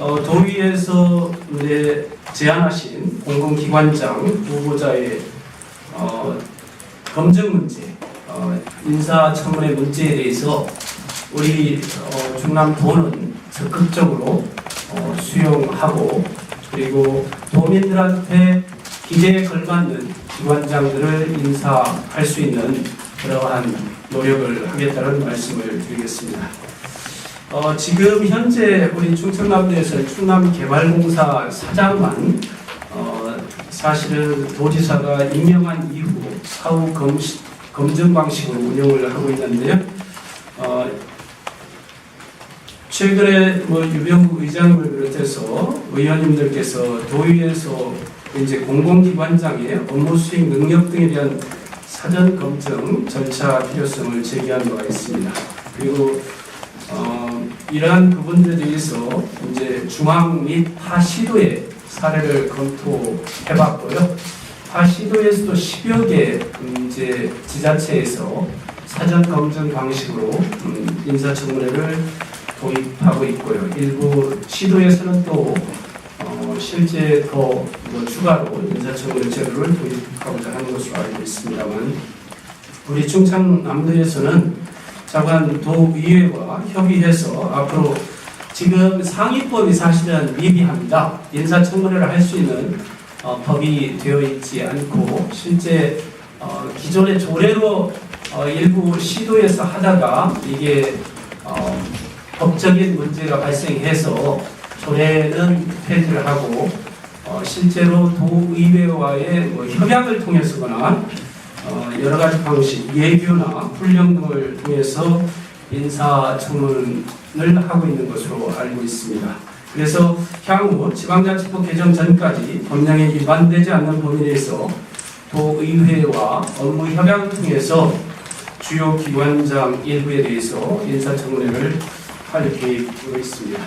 어, 도의에서 이제 제안하신 공공기관장 후보자의 어, 검증 문제, 어, 인사청문회 문제에 대해서 우리 어, 충남도는 적극적으로 어, 수용하고 그리고 도민들한테 기대에 걸맞는 기관장들을 인사할 수 있는 그러한 노력을 하겠다는 말씀을 드리겠습니다. 어, 지금 현재 우리 충청남도에서 충남개발공사 사장만 어, 사실은 도지사가 임명한 이후 사후 검, 검증 방식으로 운영을 하고 있는데요. 어, 최근에 뭐 유병국 의장을 비롯해서 의원님들께서 도의에서 이제 공공기관장의 업무 수행 능력 등에 대한 사전 검증 절차 필요성을 제기한 바가 있습니다. 그리고 어, 이러한 부분들에 대해서 이제 중앙 및타 시도의 사례를 검토해봤고요. 타 시도에서도 10여 개 음, 이제 지자체에서 사전 검증 방식으로 음, 인사청문회를 도입하고 있고요. 일부 시도에서는 또 어, 실제 더 뭐 추가로 인사청문회 제도를 도입하고자 하는 것으로 알고 있습니다만 우리 충청남도에서는 자관 도의회와 협의해서 앞으로 지금 상위법이 사실은 미비합니다. 인사청문회를 할 수 있는 어, 법이 되어 있지 않고 실제 어, 기존의 조례로 어, 일부 시도에서 하다가 이게 어, 법적인 문제가 발생해서 조례는 폐지를 하고 어, 실제로 도의회와의 뭐 협약을 통해서거나 어, 여러 가지 방식, 예규나 훈령 등을 통해서 인사청문을 하고 있는 것으로 알고 있습니다. 그래서 향후 지방자치법 개정 전까지 법령에 위반되지 않는 범위 내에서 도의회와 업무 협약을 통해서 주요 기관장 일부에 대해서 인사청문회를 할 계획으로 있습니다.